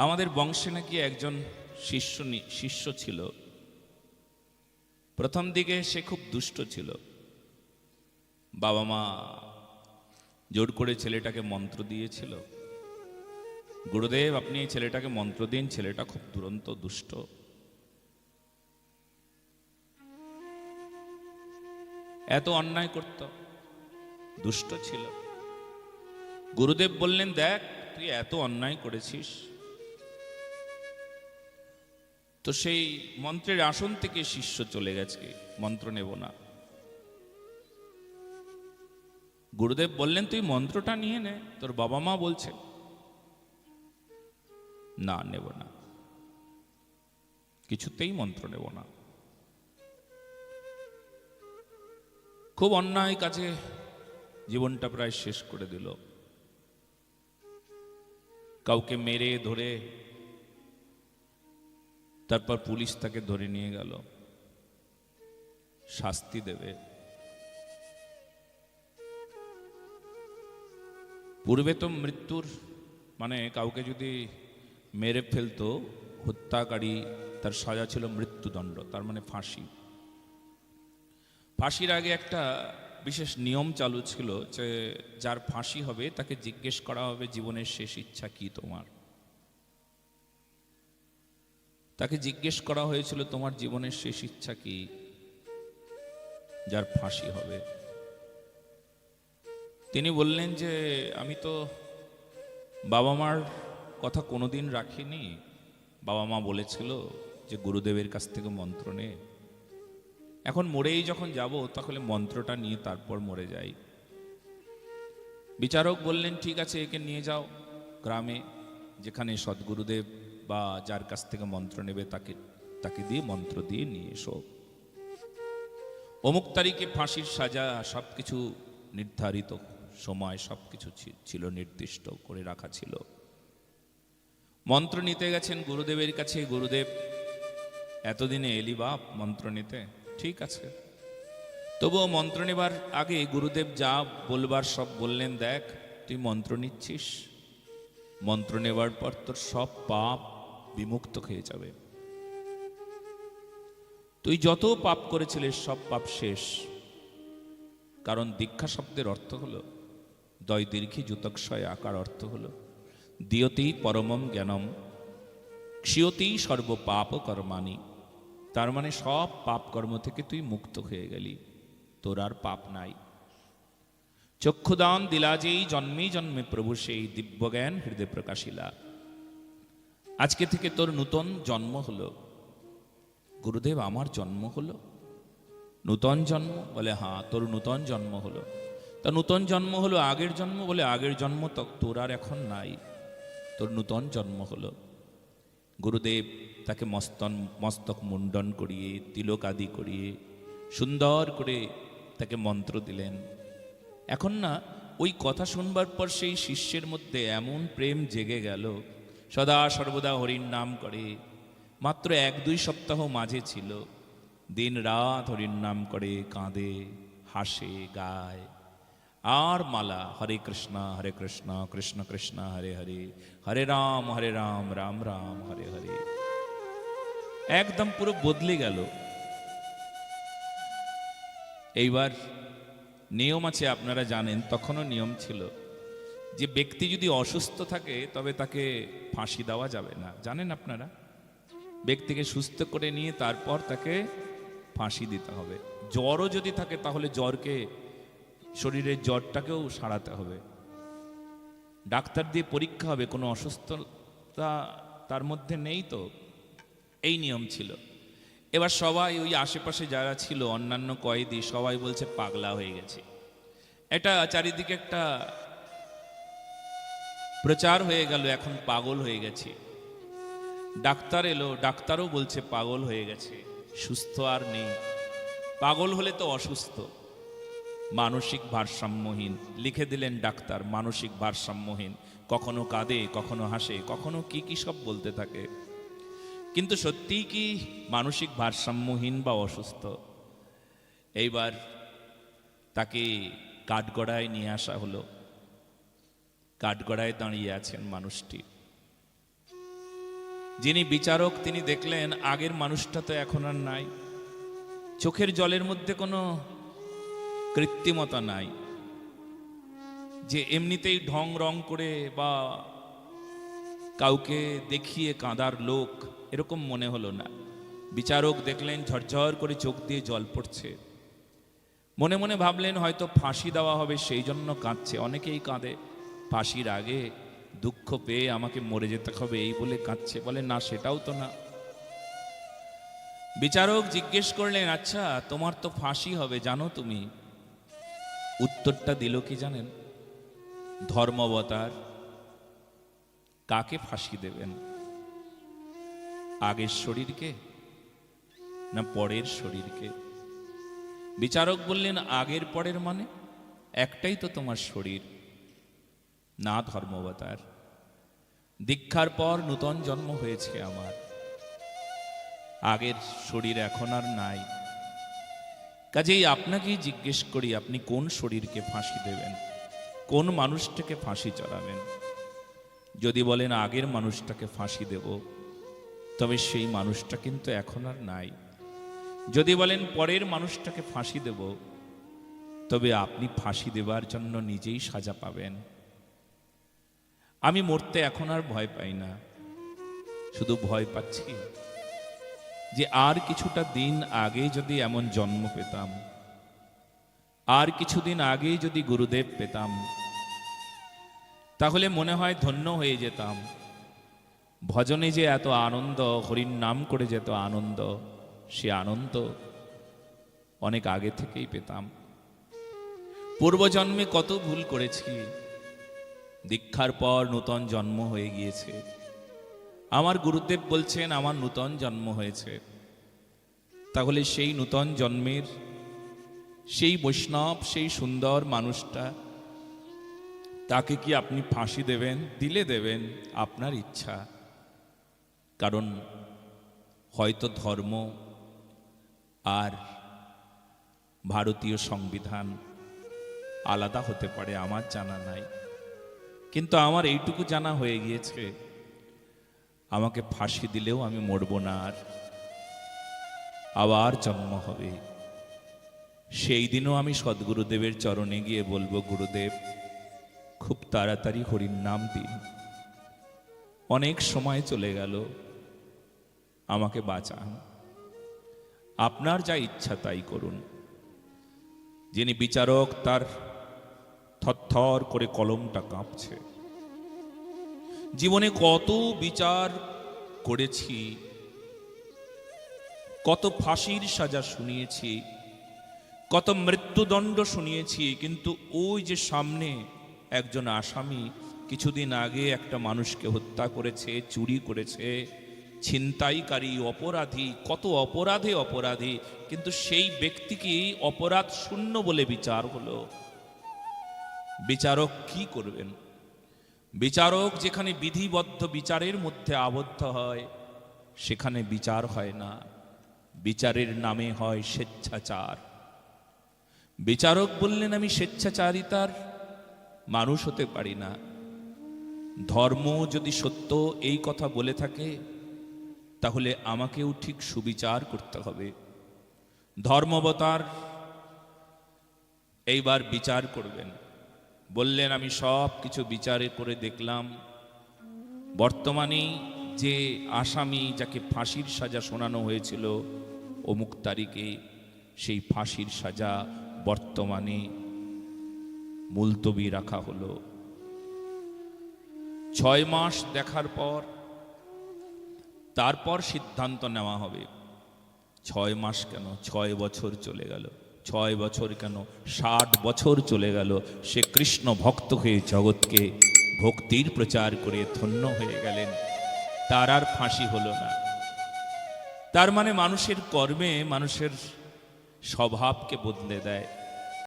আমাদের বংশে নাকি একজন শিষ্য শিষ্য ছিল। প্রথম দিকে সে খুব দুষ্ট ছিল। বাবা মা জোর করে ছেলেটাকে মন্ত্র দিয়েছিল। গুরুদেব, আপনি ছেলেটাকে মন্ত্র দিন, ছেলেটা খুব দুরন্ত, দুষ্ট। এত অন্যায় করত, দুষ্ট ছিল। গুরুদেব বললেন, দেখ, তুই এত অন্যায় করেছিস তো সেই মন্ত্রের আসন থেকে শিষ্য চলে গেছে, মন্ত্র নেব না। গুরুদেব বললেন, তুই মন্ত্রটা নিয়ে নে, তোর বাবা মা বলছে। না, নেব না। কিছুতেই মন্ত্র নেব না। খুব অন্যায় কাজে জীবনটা প্রায় শেষ করে দিল। কাউকে মেরে, ধরে তারপর পুলিশ তাকে ধরে নিয়ে গেল। শাস্তি দেবে। পূর্বে তো মৃত্যুর মানে কাউকে যদি মেরে ফেলতো, হত্যাকারী, তার সাজা ছিল মৃত্যুদণ্ড, তার মানে ফাঁসি। ফাঁসির আগে একটা বিশেষ নিয়ম চালু ছিল যে, যার ফাঁসি হবে, তাকে জিজ্ঞেস করা হবে জীবনের শেষ ইচ্ছা কি তোমার? তাকে জিজ্ঞেস করা হয়েছিল, তোমার জীবনের শেষ ইচ্ছা কি? যার ফাঁসি হবে। তিনি বললেন যে, আমি তো বাবা মার কথা কোনোদিন রাখিনি। বাবা মা বলেছিল যে, গুরুদেবের কাছ থেকে মন্ত্র নে। এখন মরেই যখন যাব, তাহলে মন্ত্রটা নিয়ে তারপর মরে যাই। বিচারক বললেন, ঠিক আছে, একে নিয়ে যাও গ্রামে, যেখানে সদ্গুরুদেব বা যার কাছ থেকে মন্ত্র নেবে তাকে তাকে দিয়ে মন্ত্র দিয়ে নিয়ে এসো। অমুক তারিখে ফাঁসির সাজা সব কিছু নির্ধারিত, সময় সব কিছু ছিল নির্দিষ্ট করে রাখা ছিল। মন্ত্র নিতে গেছেন গুরুদেবের কাছে, গুরুদেব, এতদিনে এলি বাপ, মন্ত্র নিতে? ঠিক আছে। তবুও মন্ত্র নেবার আগে গুরুদেব যা বলবার সব বললেন, দেখ, তুই মন্ত্র নিচ্ছিস? মন্ত্র নেবার পর তোর সব পাপ বিমুক্ত হয়ে যাবে। তুই যত পাপ করেছিলিস, সব পাপ শেষ। কারণ দীক্ষা শব্দের অর্থ হলো, দয় দীর্ঘী যুতক্ষয় আকার অর্থ হলো, দিয়তি পরমম জ্ঞানম, ক্ষিয়তি সর্ব পাপ কর্মানি তার মানে সব পাপ কর্ম থেকে তুই মুক্ত হয়ে গেলি। তোর আর পাপ নাই। চক্ষুদান দিলা যেই জন্মে জন্মে প্রভু সেই দিব্যজ্ঞান হৃদয় প্রকাশিলা। আজকে থেকে তোর নূতন জন্ম হলো। গুরুদেব, আমার জন্ম হলো। নূতন জন্ম বলে হ্যাঁ তোর নূতন জন্ম হলো। তা নূতন জন্ম হলো আগের জন্ম বলে, আগের জন্ম তোর আর এখন নাই। তোর নূতন জন্ম হলো। গুরুদেব তাকে মস্তন, মস্তক মুন্ডন করিয়ে, তিলক আদি করিয়ে, সুন্দর করে তাকে মন্ত্র দিলেন। এখন না, ওই কথা শুনবার পর সেই শিষ্যের মধ্যে এমন প্রেম জেগে গেল সদা সর্বদা হরির নাম করে। মাত্র এক দুই সপ্তাহ মাঝে ছিল। দিন রাত হরির নাম করে, কাঁদে, হাসে, গায়। আর মালা, হরে কৃষ্ণ হরে কৃষ্ণ কৃষ্ণ কৃষ্ণ, হরে হরে। হরে রাম হরে রাম রাম রাম, হরে হরে। একদম পুরো বদলে গেল। এইবার নিয়ম আছে, আপনারা জানেন, তখনও নিয়ম ছিল। যে ব্যক্তি যদি অসুস্থ থাকে, তবে তাকে ফাঁসি দেওয়া যাবে না। জানেন আপনারা? ব্যক্তিকে সুস্থ করে নিয়ে তারপর তাকে ফাঁসি দিতে হবে। জ্বরও যদি থাকে, তাহলে জ্বরকে, শরীরের জ্বরটাকেও সারাতে হবে। ডাক্তার দিয়ে পরীক্ষা হবে, কোনো অসুস্থতা তার মধ্যে নেই তো? এই নিয়ম ছিল। এবার সবাই ওই আশেপাশে যারা ছিল, অন্যান্য কয়েদি, সবাই বলছে, পাগলা হয়ে গেছে। এটা চারিদিকে একটা প্রচার হয়ে গেল, এখন পাগল হয়ে গেছে। ডাক্তার এলো, ডাক্তারও বলছে পাগল হয়ে গেছে, সুস্থ আর নেই। পাগল হলে তো অসুস্থ। মানসিক ভারসাম্যহীন, লিখে দিলেন ডাক্তার, মানসিক ভারসাম্যহীন। কখনো কাঁদে, কখনো হাসে, কখনো কি কি সব বলতে থাকে। কিন্তু সত্যিই কি মানসিক ভারসাম্যহীন বা অসুস্থ? এইবার তাকে কাঠগড়ায় নিয়ে আসা হলো। কাঠগড়ায় দাঁড়িয়ে আছেন মানুষটি। যিনি বিচারক, তিনি দেখলেন আগের মানুষটা তো এখন আর নাই। চোখের জলের মধ্যে কোনো কৃত্রিমতা নাই। যে এমনিতেই ঢং রং করে বা কাউকে দেখিয়ে কাঁদার লোক, এরকম মনে হলো না। বিচারক দেখলেন ঝরঝর করে চোখ দিয়ে জল পড়ছে। মনে মনে ভাবলেন হয়তো ফাঁসি দেওয়া হবে, সেই জন্য কাঁদছে। অনেকেই কাঁদে। ফাঁসির আগে দুঃখ পেয়ে আমাকে মরে যেতে হবে, এই বলে কাঁদছে, বলে, না, সেটাও তো না। বিচারক জিজ্ঞেস করলেন আচ্ছা তোমার তো ফাঁসি হবে, জানো তুমি? উত্তরটা দিল কি জানেন? ধর্মবতার কাকে ফাঁসি দেবেন? আগের শরীরকে না পরের শরীরকে? বিচারক বললেন, আগের পরের মানে? একটাই তো তোমার শরীর। না ধর্মাবতার দীক্ষার পর নূতন জন্ম হয়েছে আমার। আগের শরীর এখন আর নাই। কাজেই আপনাকেই জিজ্ঞেস করি, আপনি কোন শরীরকে ফাঁসি দেবেন? কোন মানুষটাকে ফাঁসি চড়াবেন? যদি বলেন আগের মানুষটাকে ফাঁসি দেব, তবে সেই মানুষটা কিন্তু এখন আর নাই। যদি বলেন পরের মানুষটাকে ফাঁসি দেব, তবে আপনি ফাঁসি দেবার জন্য নিজেই সাজা পাবেন। আমি মরতে এখন আর ভয় পাই না। শুধু ভয় পাচ্ছি যে আর কিছুটা দিন আগে যদি এমন জন্ম পেতাম, আর কিছুদিন আগেই যদি গুরুদেব পেতাম, তাহলে মনে হয় ধন্য হয়ে যেতাম। ভজনে যে এত আনন্দ, হরির নাম করে যেত আনন্দ, সে আনন্দ অনেক আগে থেকেই পেতাম। পূর্বজন্মে কত ভুল করেছি দীক্ষার পর নূতন জন্ম হয়ে গিয়েছে। আমার গুরুদেব বলছেন, আমার নূতন জন্ম হয়েছে। তাহলে সেই নূতন জন্মের সেই বৈষ্ণব, সেই সুন্দর মানুষটা, তাকে কি আপনি ফাঁসি দেবেন, দিলে দেবেন? আপনার ইচ্ছা। কারণ হয়তো ধর্ম আর ভারতীয় সংবিধান আলাদা হতে পারে, আমার জানা নাই। কিন্তু আমার এইটুকু জানা হয়ে গিয়েছে, আমাকে ফাঁসি দিলেও আমি মরব না আর। আবার জন্ম হবে। সেই দিনও আমি সদ্গুরুদেবের চরণে গিয়ে বলব, গুরুদেব, খুব তাড়াতাড়ি হরির নাম দিন। অনেক সময় চলে গেল, আমাকে বাঁচান। আপনার যা ইচ্ছা তাই করুন। যিনি বিচারক, তার থরথর করে কলমটা কাঁপছে। জীবনে কত বিচার করেছি, কত ফাঁসির সাজা শুনিয়েছি, কত মৃত্যুদণ্ড শুনিয়েছি, কিন্তু ওই যে সামনে একজন আসামি কিছুদিন আগে একটা মানুষকে হত্যা করেছে, চুরি করেছে, ছিনতাইকারী, অপরাধী, কত অপরাধে অপরাধী, কিন্তু সেই ব্যক্তিকেই অপরাধ শূন্য বলে বিচার হলো। বিচারক কি করবেন? বিচারক যেখানে বিধিবদ্ধ বিচারের মধ্যে আবদ্ধ হয়, সেখানে বিচার হয় না। বিচারের নামে হয় স্বেচ্ছাচার। বিচারক বললেন, আমি স্বেচ্ছাচারিতার মানুষ হতে পারি না। ধর্ম যদি সত্য এই কথা বলে থাকে, তাহলে আমাকেও ঠিক সুবিচার করতে হবে। ধর্মবতার এইবার বিচার করবেন। বললেন, আমি সব কিছু বিচারে করে দেখলাম। বর্তমানে যে আসামি যাকে ফাঁসির সাজা শোনানো হয়েছিল, অমুক তারিখে সেই ফাঁসির সাজা বর্তমানে মুলতবি রাখা হলো। ছয় মাস দেখার পর, তারপর সিদ্ধান্ত নেওয়া হবে। ছয় মাস কেন? ছয় বছর চলে গেল। ছয় বছর কেন? ষাট বছর চলে গেল। সে কৃষ্ণ ভক্ত হয়ে জগৎকে ভক্তির প্রচার করে ধন্য হয়ে গেলেন। তার আর ফাঁসি হলো না। তার মানে মানুষের কর্মে মানুষের স্বভাবকে বদলে দেয়।